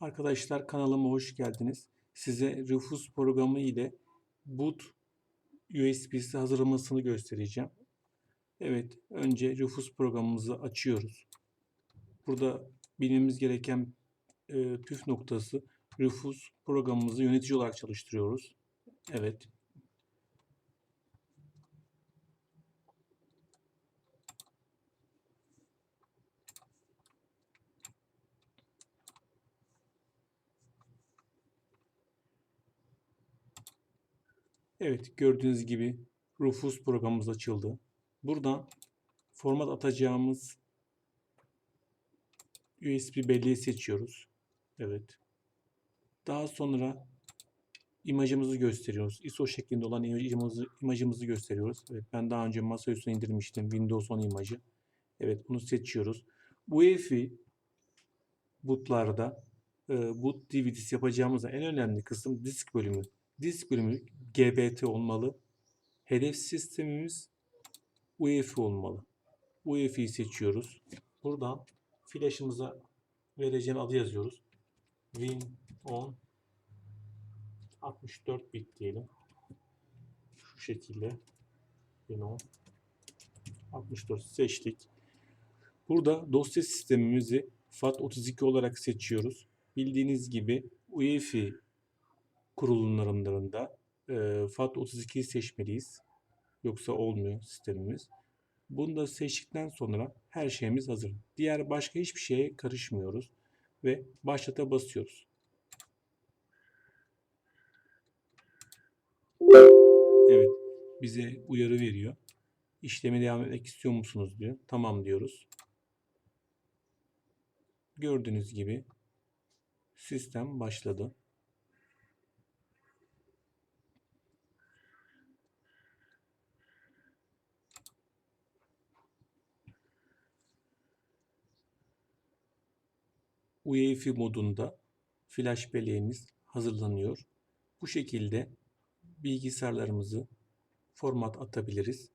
Arkadaşlar kanalıma hoş geldiniz. Size Rufus programı ile boot USB'si hazırlamasını göstereceğim. Evet, önce Rufus programımızı açıyoruz. Burada bilmemiz gereken e, püf noktası Rufus programımızı yönetici olarak çalıştırıyoruz. Evet. Evet, gördüğünüz gibi Rufus programımız açıldı. Buradan format atacağımız USB belleği seçiyoruz. Evet. Daha sonra imajımızı gösteriyoruz. ISO şeklinde olan imajımızı, imajımızı gösteriyoruz. Evet, ben daha önce masa üstüne indirmiştim Windows 10 imajı. Evet, bunu seçiyoruz. UEFI bootlarda e, boot DVD'si yapacağımızda en önemli kısım disk bölümü. Disk bölümü GBT olmalı. Hedef sistemimiz UEFI olmalı. UEFI'yi seçiyoruz. Buradan flash'ımıza vereceğim adı yazıyoruz. Win 10 64 bit diyelim. Şu şekilde. Win 10 64 seçtik. Burada dosya sistemimizi FAT32 olarak seçiyoruz. Bildiğiniz gibi UEFI kurulumlarında e, FAT32'yi seçmeliyiz. Yoksa olmuyor sistemimiz. Bunu da seçtikten sonra her şeyimiz hazır. Diğer başka hiçbir şeye karışmıyoruz. Ve başlata basıyoruz. Evet. Bize uyarı veriyor. İşleme devam etmek istiyor musunuz diyor. Tamam diyoruz. Gördüğünüz gibi sistem başladı. UEFI modunda flash belleğimiz hazırlanıyor. Bu şekilde bilgisayarlarımızı format atabiliriz.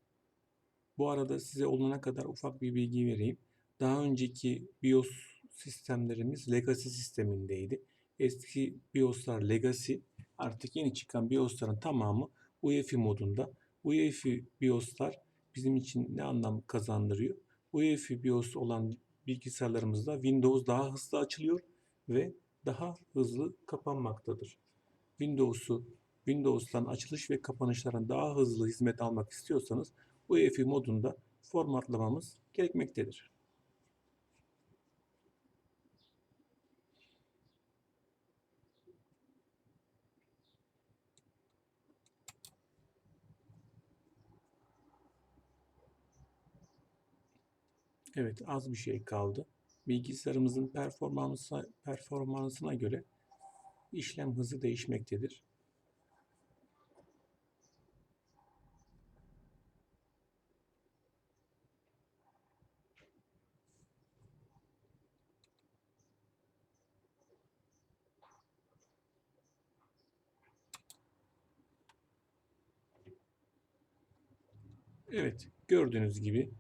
Bu arada size olana kadar ufak bir bilgi vereyim. Daha önceki BIOS sistemlerimiz Legacy sistemindeydi. Eski BIOS'lar Legacy, artık yeni çıkan BIOS'ların tamamı UEFI modunda. UEFI BIOS'lar bizim için ne anlam kazandırıyor? UEFI BIOS olan bilgisayarlarımızda Windows daha hızlı açılıyor ve daha hızlı kapanmaktadır. Windows'u Windows'tan açılış ve kapanışların daha hızlı hizmet almak istiyorsanız UEFI modunda formatlamamız gerekmektedir. Evet, az bir şey kaldı. Bilgisayarımızın performansı, performansına göre işlem hızı değişmektedir. Evet, gördüğünüz gibi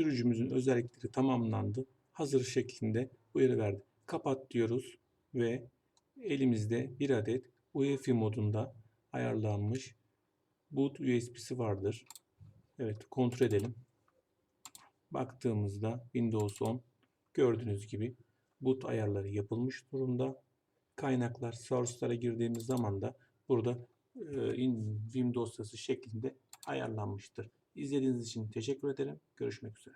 sürücümüzün özellikleri tamamlandı. Hazır şeklinde uyarı verdi. Kapat diyoruz ve elimizde bir adet UEFI modunda ayarlanmış boot USB'si vardır. Evet kontrol edelim. Baktığımızda Windows 10 gördüğünüz gibi boot ayarları yapılmış durumda. Kaynaklar source'lara girdiğimiz zaman da burada e, in, dosyası şeklinde ayarlanmıştır. İzlediğiniz için teşekkür ederim. Görüşmek üzere.